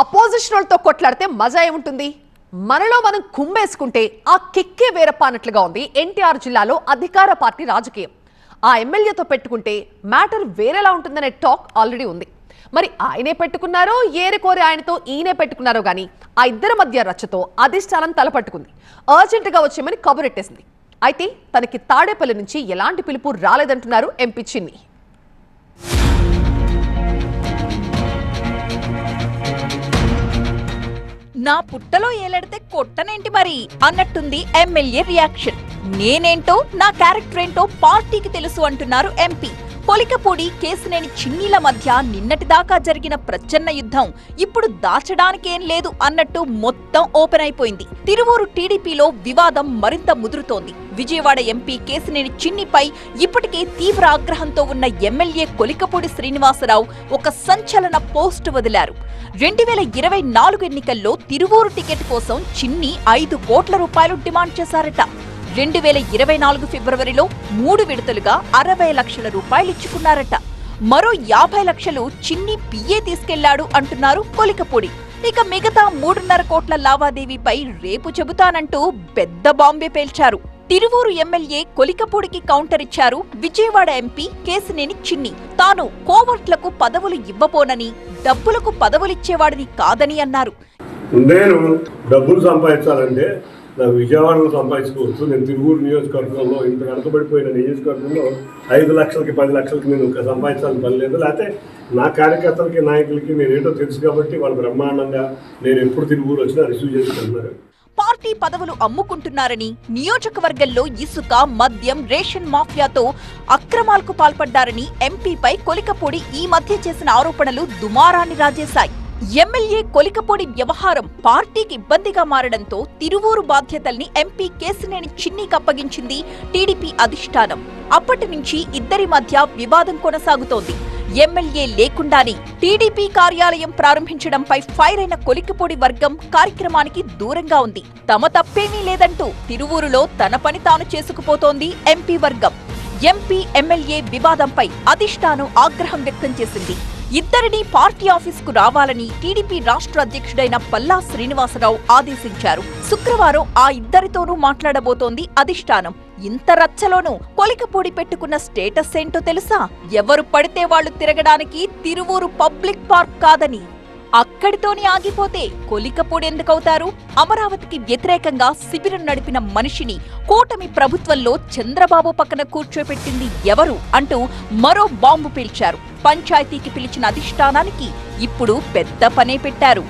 Opposition వాళ్ళతో కొట్లాడితే మజా ఏముంటుంది? మనలో మనం కుమ్మేసుకుంటే ఆ కిక్కే వేరప్ప అన్నట్లుగా ఉంది ఎన్టీఆర్ జిల్లాలో అధికార పార్టీ రాజకీయం. ఆ ఎమ్మెల్యేతో పెట్టుకుంటే మ్యాటర్ వేరేలా ఉంటుందనే టాక్ ఆల్రెడీ ఉంది. మరి ఆయనే పెట్టుకున్నారో ఏరికోరి ఆయనతో ఈయనే పెట్టుకున్నారో గానీ ఆ ఇద్దరి మధ్య రచ్చతో అధిష్టానం తలపట్టుకుంది. అర్జెంటుగా వచ్చేమని కబురెట్టేసింది. అయితే తనకి తాడేపల్లి నుంచి ఎలాంటి పిలుపు రాలేదంటున్నారు ఎంపీ చిన్ని. నా పుట్టలో ఏలెడితే కొట్టనేంటి మరి? అన్నట్టుంది ఎమ్మెల్యే రియాక్షన్. నేనేంటో నా క్యారెక్టర్ ఏంటో పార్టీకి తెలుసు అంటున్నారు ఎంపీ. పొలికపూడి కేసినేని చిన్నీల మధ్య నిన్నటిదాకా జరిగిన ప్రచన్న యుద్ధం ఇప్పుడు దాచడానికేం లేదు అన్నట్టు మొత్తం ఓపెన్ అయిపోయింది. తిరువూరు టీడీపీలో వివాదం మరింత ముదురుతోంది. విజయవాడ ఎంపీ కేసినేని చిన్నిపై ఇప్పటికే తీవ్ర ఆగ్రహంతో ఉన్న ఎమ్మెల్యే కొలికపూడి శ్రీనివాసరావు ఒక సంచలన పోస్ట్ వదిలారు. రెండు వేల ఇరవై నాలుగు ఎన్నికల్లో తిరువూరు టికెట్ కోసం చిన్ని ఐదు కోట్ల రూపాయలు డిమాండ్ చేశారట. రెండు వేల ఇరవై నాలుగు ఫిబ్రవరిలో మూడు విడతలుగా అరవై లక్షల రూపాయలు ఇచ్చుకున్నారట. మరో యాభై లక్షలు చిన్ని పిఏ తీసుకెళ్ళాడు అంటున్నారు కొలికపూడి. ఇక మిగతా మూడున్నర కోట్ల లావాదేవీపై రేపు చెబుతానంటూ పెద్ద బాంబే పేల్చారు. తిరువూరు ఎమ్మెల్యే కొలికపూడికి కౌంటర్ ఇచ్చారు విజయవాడ ఎంపీ కేసినేని చిన్ని. తాను కోవర్ట్లకు పదవులు ఇవ్వబోనని డబ్బులకు పదవులిచ్చేవాడిని కాదని అన్నారు. నేను డబ్బులు సంపాదించాలంటే నాకు విజయవాడలో సంపాదించుకోవచ్చు. నేను తిరువూరు నియోజకవర్గంలో ఇంత వెనకబడిపోయిన నియోజకవర్గంలో ఐదు లక్షలకి పది లక్షలకి నేను ఇంకా సంపాదించాలని పని లేదు. లేకపోతే నా కార్యకర్తలకి నాయకులకి నేను ఏంటో తెలుసు కాబట్టి వాళ్ళు బ్రహ్మాండంగా నేను ఎప్పుడు తిరువూరు వచ్చినా రిసీవ్ చేసుకుంటున్నారు. పార్టీ పదవులు అమ్ముకుంటున్నారని నియోజకవర్గంలో ఇసుక మద్యం రేషన్ మాఫియాతో అక్రమాలకు పాల్పడ్డారని ఎంపీపై కొలికపూడి ఈ మధ్య చేసిన ఆరోపణలు దుమారాన్ని రాజేశాయి. ఎమ్మెల్యే కొలికపూడి వ్యవహారం పార్టీకి ఇబ్బందిగా మారడంతో తిరువూరు బాధ్యతల్ని ఎంపీ కేసినేని చిన్నికి అప్పగించింది టీడీపీ అధిష్టానం. అప్పటి నుంచి ఇద్దరి మధ్య వివాదం కొనసాగుతోంది. ఎమ్మెల్యే లేకుండానే టీడీపీ కార్యాలయం ప్రారంభించడంపై ఫైర్ అయిన కొలికిపూడి వర్గం కార్యక్రమానికి దూరంగా ఉంది. తమ తప్పేమీ లేదంటూ తిరువూరులో తన పని తాను చేసుకుపోతోంది ఎంపీ వర్గం. ఎంపీ ఎమ్మెల్యే వివాదంపై అధిష్టానం ఆగ్రహం వ్యక్తం చేసింది. ఇద్దరిని పార్టీ ఆఫీసుకు రావాలని టీడీపీ రాష్ట్ర అధ్యక్షుడైన పల్లా శ్రీనివాసరావు ఆదేశించారు. శుక్రవారం ఆ ఇద్దరితోనూ మాట్లాడబోతోంది అధిష్టానం. ఇంత రచ్చలోనూ కొలికపూడి పెట్టుకున్న స్టేటస్ ఏంటో తెలుసా? ఎవరు పడితే వాళ్ళు తిరగడానికి తిరువూరు పబ్లిక్ పార్క్ కాదని. అక్కడితోనే ఆగిపోతే కొలికపూడి ఎందుకవుతారు అమరావతికి వ్యతిరేకంగా శిబిరం నడిపిన మనిషిని కూటమి ప్రభుత్వంలో చంద్రబాబు పక్కన కూర్చోపెట్టింది ఎవరు అంటూ మరో బాంబు పీల్చారు. పంచాయతీకి పిలిచిన అధిష్టానానికి ఇప్పుడు పెద్ద పనే పెట్టారు.